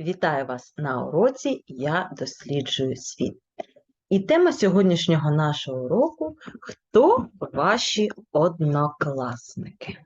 Вітаю вас на уроці Я досліджую світ. І тема сьогоднішнього нашого уроку Хто ваші однокласники?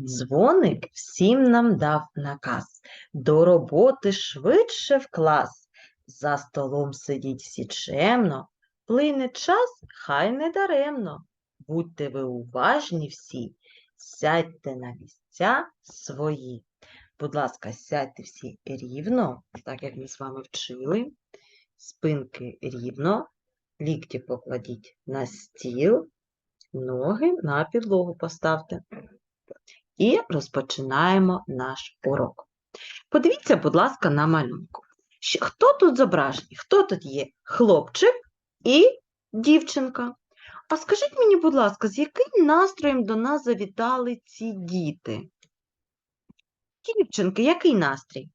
Дзвоник всім нам дав наказ до роботи швидше в клас. За столом сидіть всі чемно, плине час, хай не даремно. Будьте ви уважні всі, сядьте на місця свої. Будь ласка, сядьте всі рівно, так як ми з вами вчили. Спинки рівно, лікті покладіть на стіл, ноги на підлогу поставте. І розпочинаємо наш урок. Подивіться, будь ласка, на малюнку. Хто тут зображений? Хто тут є? Хлопчик і дівчинка. А скажіть мені, будь ласка, з яким настроєм до нас завітали ці діти? Дівчинки, який настрій?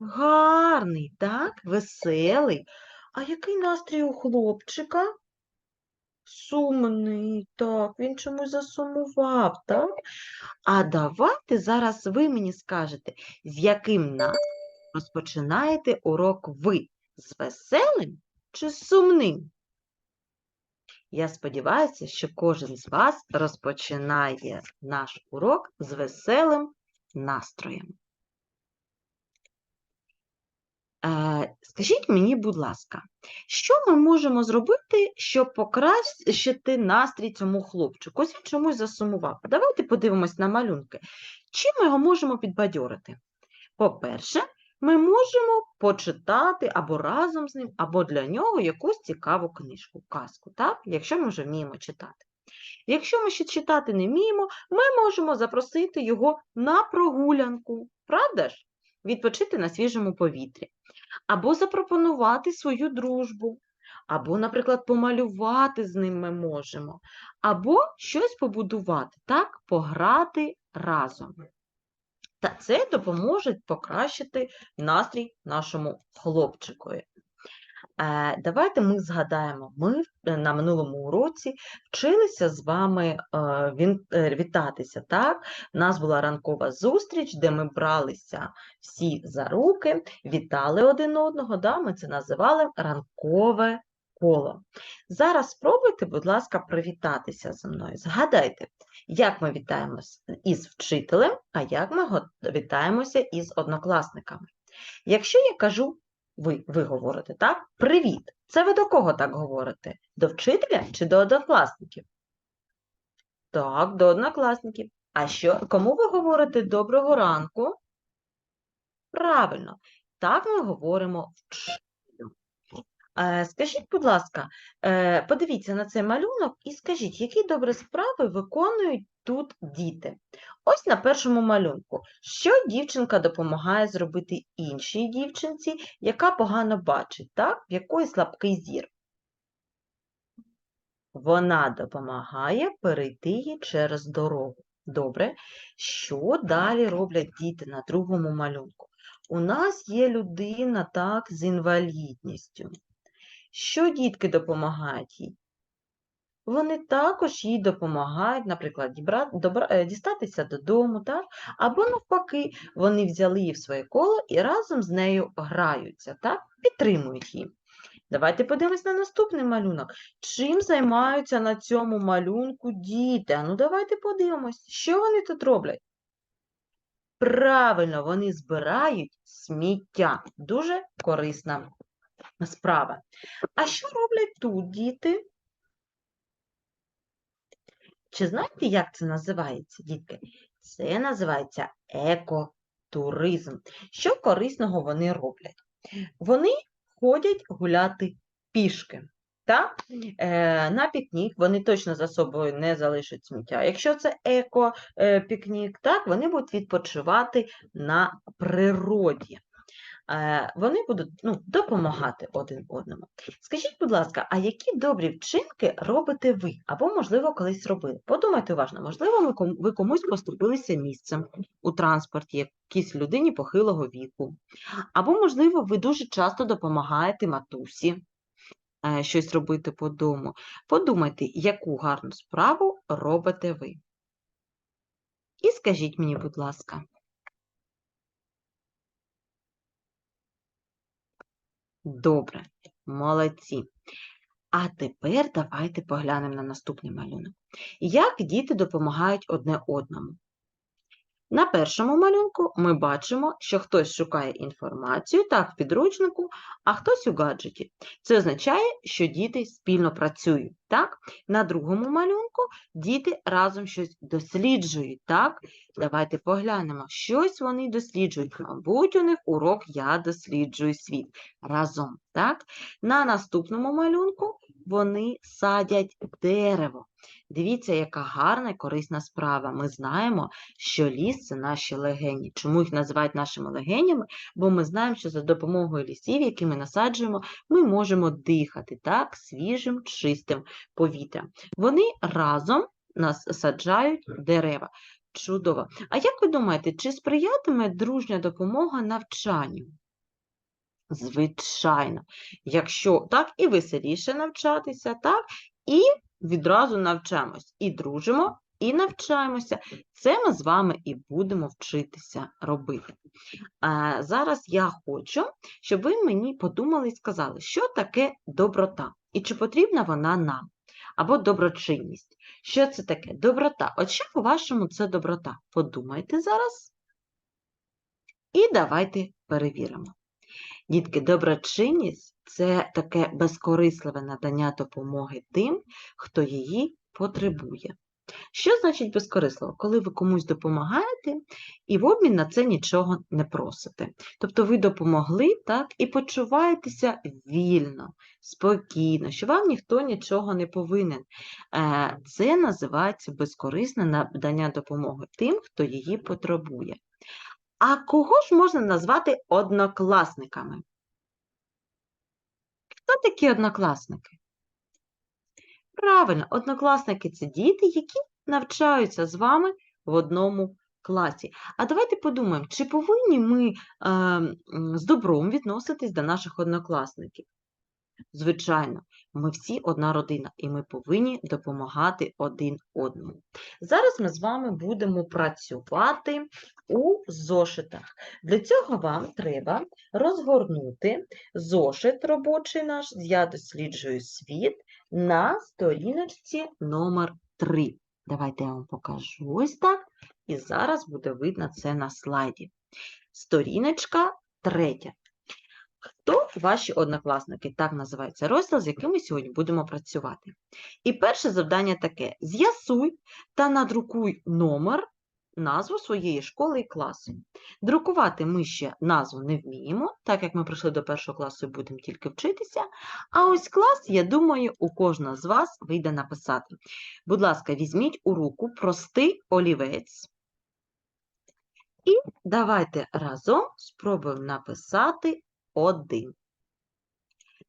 Гарний, так? Веселий. А який настрій у хлопчика? Сумний, так, він чомусь засумував, так? А давайте зараз ви мені скажете, з яким настроєм розпочинаєте урок ви? З веселим чи сумним? Я сподіваюся, що кожен з вас розпочинає наш урок з веселим настроєм. Е, Скажіть мені, будь ласка, що ми можемо зробити, щоб покращити настрій цьому хлопчику? Ось він чомусь засумував. Давайте подивимось на малюнки. Чим ми його можемо підбадьорити? По-перше, ми можемо почитати або разом з ним, або для нього якусь цікаву книжку, казку, так? якщо ми вже вміємо читати. Якщо ми ще читати не вміємо, ми можемо запросити його на прогулянку, правда ж? Відпочити на свіжому повітрі, або запропонувати свою дружбу, або, наприклад, помалювати з ним ми можемо, або щось побудувати, так, пограти разом. Та це допоможе покращити настрій нашому хлопчикові. Е, Давайте ми згадаємо, ми е, на минулому уроці вчилися з вами е, вітатися. Так? У нас була ранкова зустріч, де ми бралися всі за руки, вітали один одного. Да? Ми це називали ранкове коло. Зараз спробуйте, будь ласка, привітатися зі мною. Згадайте, як ми вітаємося із вчителем, а як ми вітаємося із однокласниками. Якщо я кажу ви, ви говорите, так? Привіт! Це ви до кого так говорите? До вчителя чи до однокласників? Так, до однокласників. А що, кому ви говорите доброго ранку? Правильно, так ми говоримо Скажіть, будь ласка, е, подивіться на цей малюнок і скажіть, які добрі справи виконують тут діти? Ось на першому малюнку. Що дівчинка допомагає зробити іншій дівчинці, яка погано бачить, так? В якої слабкий зір? Вона допомагає перейти їй через дорогу. Добре. Що далі роблять діти на другому малюнку? У нас є людина, так, з інвалідністю. Що дітки допомагають їй? Вони також їй допомагають, наприклад, е, дістатися додому, так? або навпаки, вони взяли її в своє коло і разом з нею граються, так? підтримують її. Давайте подивимось на наступний малюнок. Чим займаються на цьому малюнку діти? А ну давайте подивимось, що вони тут роблять. Правильно, вони збирають сміття. Дуже корисна справа. А що роблять тут діти? Чи знаєте, як це називається, дітки? Це називається екотуризм. Що корисного вони роблять? Вони ходять гуляти пішки. Так? Е, на пікнік вони точно за собою не залишать сміття. Якщо це еко-пікнік, так, вони будуть відпочивати на природі. Е, вони будуть ну, допомагати один одному. Скажіть, будь ласка, а які добрі вчинки робите ви? Або, можливо, колись робили? Подумайте уважно, можливо, ви комусь поступилися місцем у транспорті, якійсь людині похилого віку. Або, можливо, ви дуже часто допомагаєте матусі е, щось робити по дому. Подумайте, яку гарну справу робите ви. І скажіть мені, будь ласка. Добре, молодці. А тепер давайте поглянемо на наступний малюнок. Як діти допомагають одне одному? На першому малюнку ми бачимо, що хтось шукає інформацію так в підручнику, а хтось у гаджеті. Це означає, що діти спільно працюють. Так? На другому малюнку діти разом щось досліджують. Так? Давайте поглянемо, щось вони досліджують. Мабуть, у них урок Я досліджую світ разом. Так? На наступному малюнку вони садять дерево. Дивіться, яка гарна і корисна справа. Ми знаємо, що ліс це наші легені. Чому їх називають нашими легенями? Бо ми знаємо, що за допомогою лісів, які ми насаджуємо, ми можемо дихати так, свіжим, чистим повітрям. Вони разом насаджають дерева. Чудово. А як ви думаєте, чи сприятиме дружня допомога навчанню? Звичайно, якщо так і веселіше навчатися, так, і відразу навчаємось. І дружимо, і навчаємося. Це ми з вами і будемо вчитися робити. А зараз я хочу, щоб ви мені подумали і сказали, що таке доброта, і чи потрібна вона нам, або доброчинність. Що це таке? Доброта. От що по-вашому це доброта? Подумайте зараз. І давайте перевіримо. Дітки, доброчинність це таке безкорисливе надання допомоги тим, хто її потребує. Що значить безкорисливо? Коли ви комусь допомагаєте і в обмін на це нічого не просите. Тобто ви допомогли так, і почуваєтеся вільно, спокійно, що вам ніхто нічого не повинен. Е, це називається безкорисне надання допомоги тим, хто її потребує. А кого ж можна назвати однокласниками? Хто такі однокласники? Правильно, однокласники це діти, які навчаються з вами в одному класі. А давайте подумаємо, чи повинні ми е, з добром відноситись до наших однокласників? Звичайно, ми всі одна родина, і ми повинні допомагати один одному. Зараз ми з вами будемо працювати у зошитах. Для цього вам треба розгорнути зошит робочий наш, я досліджую світ, на сторіночці номер 3. Давайте я вам покажу ось так. І зараз буде видно це на слайді. Сторіночка третя. Хто ваші однокласники? Так називається розділ, з яким ми сьогодні будемо працювати. І перше завдання таке: з'ясуй та надрукуй номер, назву своєї школи і класу. Друкувати ми ще назву не вміємо, так як ми прийшли до першого класу і будемо тільки вчитися. А ось клас, я думаю, у кожного з вас вийде написати. Будь ласка, візьміть у руку простий олівець. І давайте разом спробуємо написати один.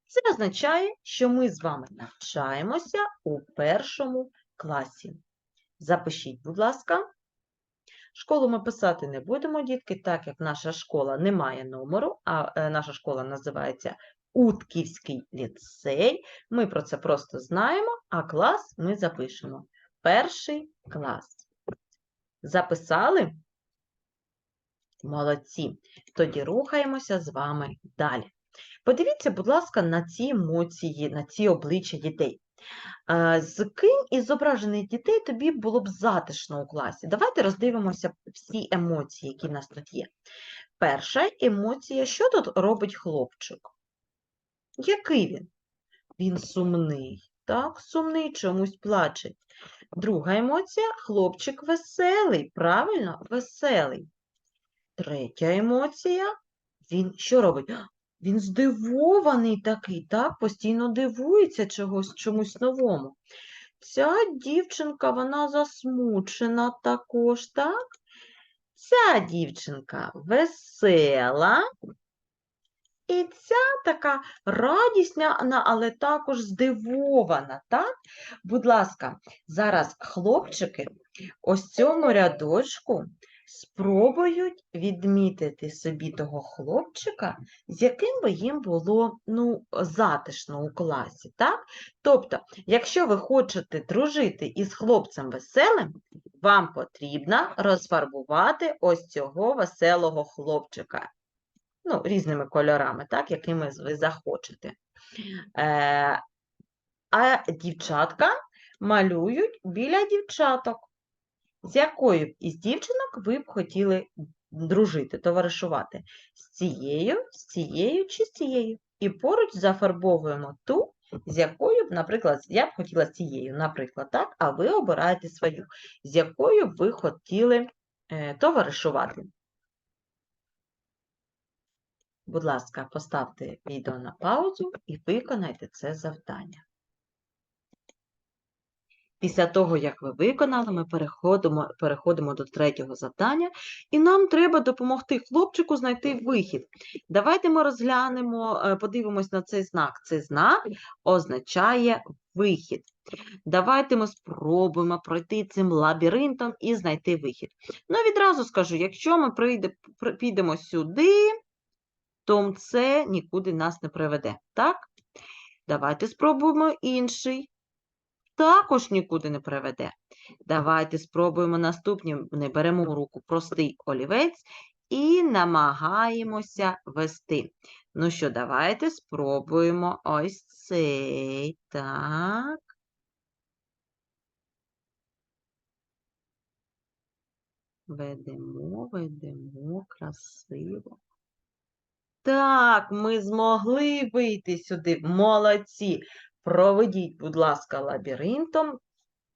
Це означає, що ми з вами навчаємося у першому класі. Запишіть, будь ласка. Школу ми писати не будемо, дітки, так як наша школа не має номеру, а е, наша школа називається Утківський ліцей. Ми про це просто знаємо, а клас ми запишемо. Перший клас. Записали? Молодці. Тоді рухаємося з вами далі. Подивіться, будь ласка, на ці емоції, на ці обличчя дітей. З ким із зображених дітей тобі було б затишно у класі? Давайте роздивимося всі емоції, які в нас тут є. Перша емоція, що тут робить хлопчик? Який він? Він сумний. Так, сумний чомусь плаче. Друга емоція хлопчик веселий. Правильно, веселий. Третя емоція. Він що робить? Він здивований такий, так, постійно дивується чогось, чомусь новому. Ця дівчинка, вона засмучена також, так? Ця дівчинка весела. І ця така радісна, але також здивована, так? Будь ласка, зараз хлопчики ось цьому рядочку спробують відмітити собі того хлопчика, з яким би їм було ну, затишно у класі. так? Тобто, якщо ви хочете дружити із хлопцем веселим, вам потрібно розфарбувати ось цього веселого хлопчика. Ну, різними кольорами, так, якими ви захочете. Е, а дівчатка малюють біля дівчаток. З якою б із дівчинок ви б хотіли дружити, товаришувати? З цією, з цією чи з цією? І поруч зафарбовуємо ту, з якою б, наприклад, я б хотіла з цією, наприклад, так, а ви обираєте свою, з якою б ви хотіли е, товаришувати. Будь ласка, поставте відео на паузу і виконайте це завдання. Після того, як ви виконали, ми переходимо, переходимо до третього завдання, і нам треба допомогти хлопчику знайти вихід. Давайте ми розглянемо, е, подивимось на цей знак. Цей знак означає вихід. Давайте ми спробуємо пройти цим лабіринтом і знайти вихід. Ну, відразу скажу, якщо ми прийде, підемо сюди, то це нікуди нас не приведе. Так? Давайте спробуємо інший також нікуди не приведе. Давайте спробуємо наступні. Не беремо в руку простий олівець і намагаємося вести. Ну що, давайте спробуємо ось цей. Так. Ведемо, ведемо, красиво. Так, ми змогли вийти сюди. Молодці. Проведіть, будь ласка, лабіринтом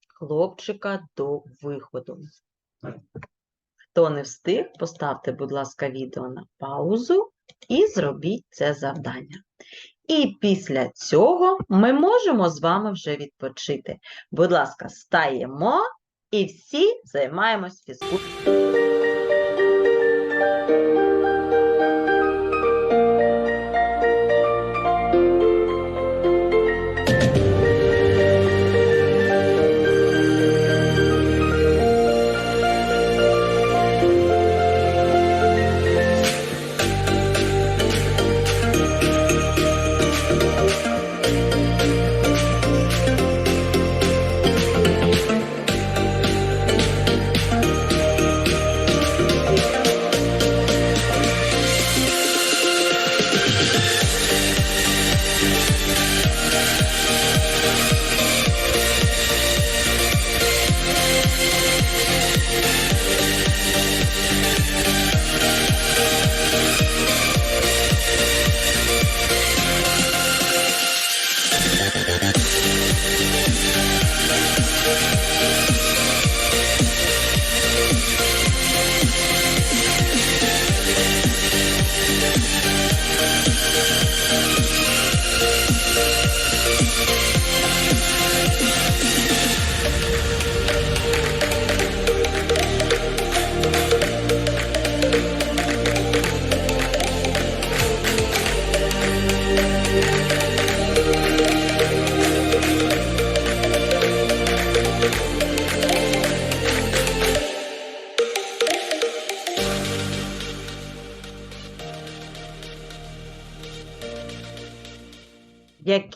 хлопчика до виходу. Хто не встиг, поставте, будь ласка, відео на паузу і зробіть це завдання. І після цього ми можемо з вами вже відпочити. Будь ласка, стаємо і всі займаємось фізкультурою.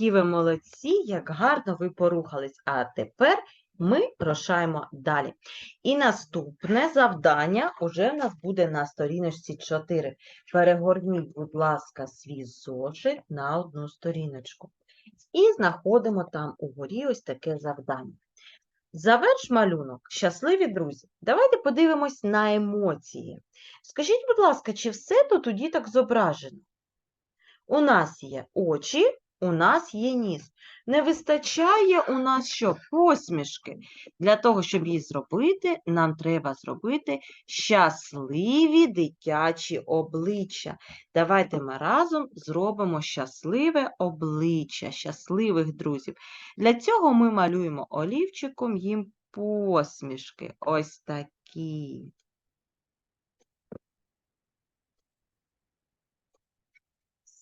Які ви молодці, як гарно ви порухались. А тепер ми рушаємо далі. І наступне завдання уже в нас буде на сторіночці 4. Перегорніть, будь ласка, свій зошит на одну сторіночку. І знаходимо там угорі ось таке завдання. Заверш малюнок, щасливі друзі. Давайте подивимось на емоції. Скажіть, будь ласка, чи все тут у діток зображено? У нас є очі, у нас є ніс. Не вистачає у нас що? Посмішки. Для того, щоб її зробити, нам треба зробити щасливі дитячі обличчя. Давайте ми разом зробимо щасливе обличчя, щасливих друзів. Для цього ми малюємо олівчиком їм посмішки. Ось такі.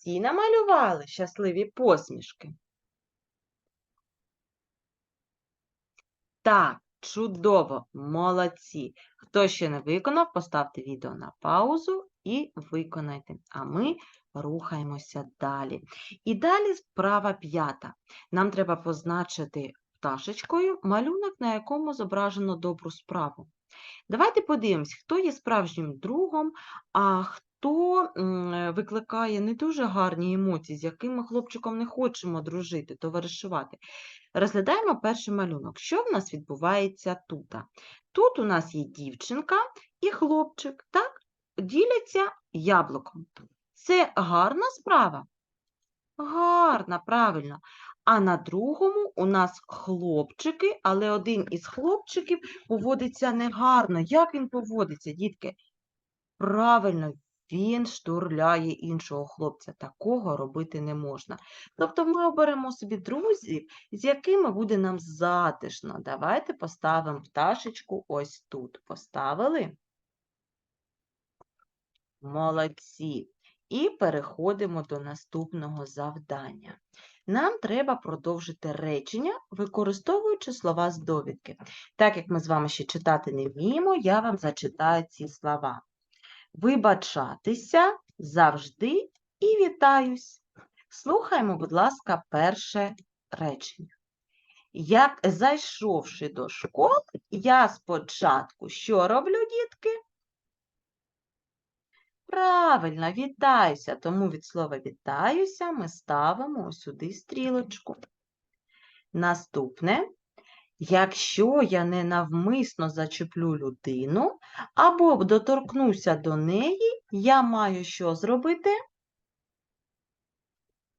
Всі намалювали щасливі посмішки. Так, чудово, молодці. Хто ще не виконав, поставте відео на паузу і виконайте. А ми рухаємося далі. І далі справа п'ята. Нам треба позначити пташечкою малюнок, на якому зображено добру справу. Давайте подивимось, хто є справжнім другом, а хто м, е, викликає не дуже гарні емоції, з якими хлопчиком не хочемо дружити, товаришувати. Розглядаємо перший малюнок. Що в нас відбувається тут? Тут у нас є дівчинка і хлопчик, так? Діляться яблуком. Це гарна справа? Гарна, правильно. А на другому у нас хлопчики, але один із хлопчиків поводиться негарно. Як він поводиться, дітки? Правильно, він штурляє іншого хлопця. Такого робити не можна. Тобто ми оберемо собі друзів, з якими буде нам затишно. Давайте поставимо пташечку ось тут. Поставили? Молодці. І переходимо до наступного завдання. Нам треба продовжити речення, використовуючи слова з довідки. Так як ми з вами ще читати не вміємо, я вам зачитаю ці слова. Вибачатися завжди і вітаюсь. Слухаємо, будь ласка, перше речення. Як зайшовши до школи, я спочатку що роблю, дітки? Правильно, вітаюся. Тому від слова вітаюся ми ставимо сюди стрілочку. Наступне. Якщо я ненавмисно зачеплю людину або доторкнуся до неї, я маю що зробити?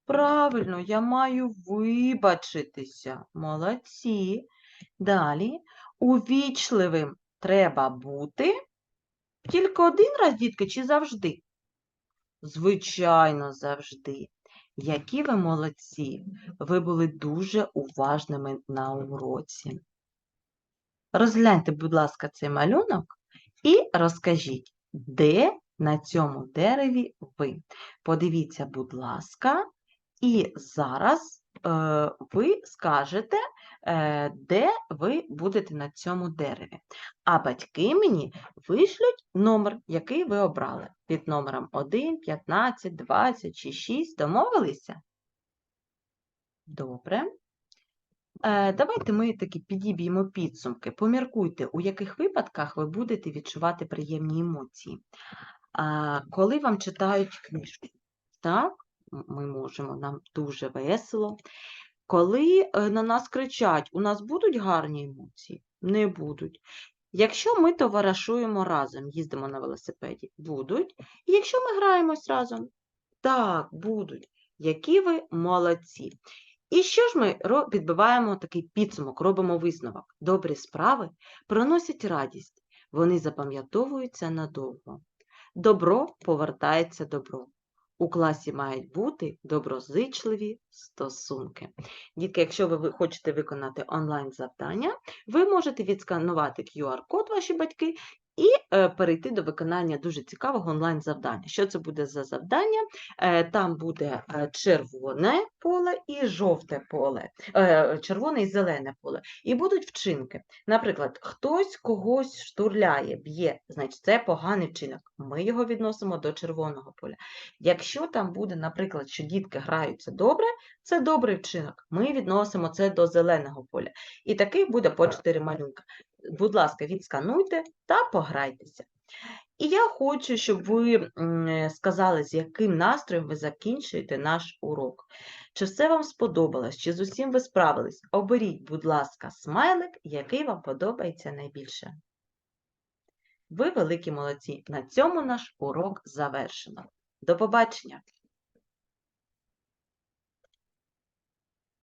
Правильно, я маю вибачитися. Молодці. Далі. Увічливим треба бути. Тільки один раз, дітки, чи завжди? Звичайно, завжди. Які ви молодці! Ви були дуже уважними на уроці. Розгляньте, будь ласка, цей малюнок і розкажіть, де на цьому дереві ви. Подивіться, будь ласка, і зараз е, ви скажете, де ви будете на цьому дереві. А батьки мені вишлють номер, який ви обрали. Під номером 1, 15, 20 чи 6. Домовилися? Добре. Е, Давайте ми таки підіб'ємо підсумки. Поміркуйте, у яких випадках ви будете відчувати приємні емоції. Коли вам читають книжку, так, ми можемо, нам дуже весело. Коли е, на нас кричать, у нас будуть гарні емоції? Не будуть. Якщо ми товаришуємо разом, їздимо на велосипеді, будуть. І якщо ми граємось разом, так, будуть. Які ви молодці. І що ж ми підбиваємо такий підсумок, робимо висновок. Добрі справи приносять радість, вони запам'ятовуються надовго. Добро повертається добро. У класі мають бути доброзичливі стосунки. Дітки, якщо ви хочете виконати онлайн-завдання, ви можете відсканувати QR-код ваші батьки перейти до виконання дуже цікавого онлайн-завдання. Що це буде за завдання? Е, Там буде е, червоне поле і жовте поле, е, червоне і зелене поле. І будуть вчинки. Наприклад, хтось когось штурляє, б'є, значить це поганий вчинок. Ми його відносимо до червоного поля. Якщо там буде, наприклад, що дітки граються добре, це добрий вчинок. Ми відносимо це до зеленого поля. І такий буде по 4 малюнка. Будь ласка, відскануйте та пограйтеся. І я хочу, щоб ви е, сказали, з яким настроєм ви закінчуєте наш урок. Чи все вам сподобалось, чи з усім ви справились? Оберіть, будь ласка, смайлик, який вам подобається найбільше. Ви великі молодці. На цьому наш урок завершено. До побачення!